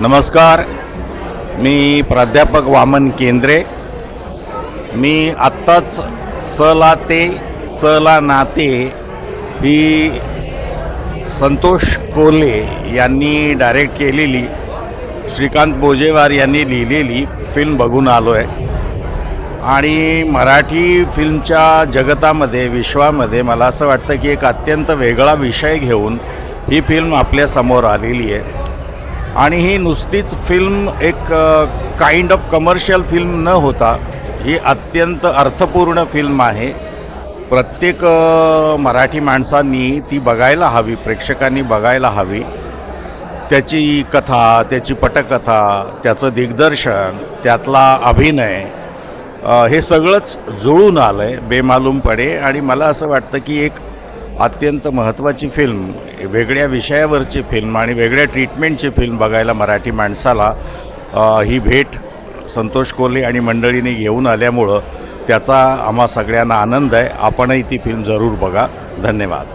नमस्कार. मी प्राध्यापक वामन केंद्रे. मी आत्ताच सला ते सला नाते ही संतोष कोले यांनी डायरेक्ट केलेली श्रीकांत बोजेवार यांनी लिहिलेली फिल्म बघून आलो आहे आणि मराठी फिल्मच्या जगतामध्ये विश्वामध्ये मला असं वाटतं की एक अत्यंत वेगळा विषय घेऊन ही फिल्म आपल्यासमोर आलेली आहे. आणि ही नुसतीच फिल्म एक काइंड ऑफ कमर्शियल फिल्म न होता ही अत्यंत अर्थपूर्ण फिल्म आहे. प्रत्येक मराठी माणसांनी ती बघायला हवी प्रेक्षकांनी बघायला हवी. त्याची कथा त्याची पटकथा त्याचं दिग्दर्शन त्यातला अभिनय हे सगळंच जुळून आलं आहे बेमालूमपणे. आणि मला असं वाटतं की एक अत्यंत महत्त्वाची फिल्म वेगळ्या विषयावरची फिल्म आणि वेगळ्या ट्रीटमेंटची फिल्म बघायला मराठी माणसाला ही भेट संतोष कोल्हे आणि मंडळीने घेऊन आल्यामुळं त्याचा आम्हा सगळ्यांना आनंद आहे. आपणही ती फिल्म जरूर बघा. धन्यवाद.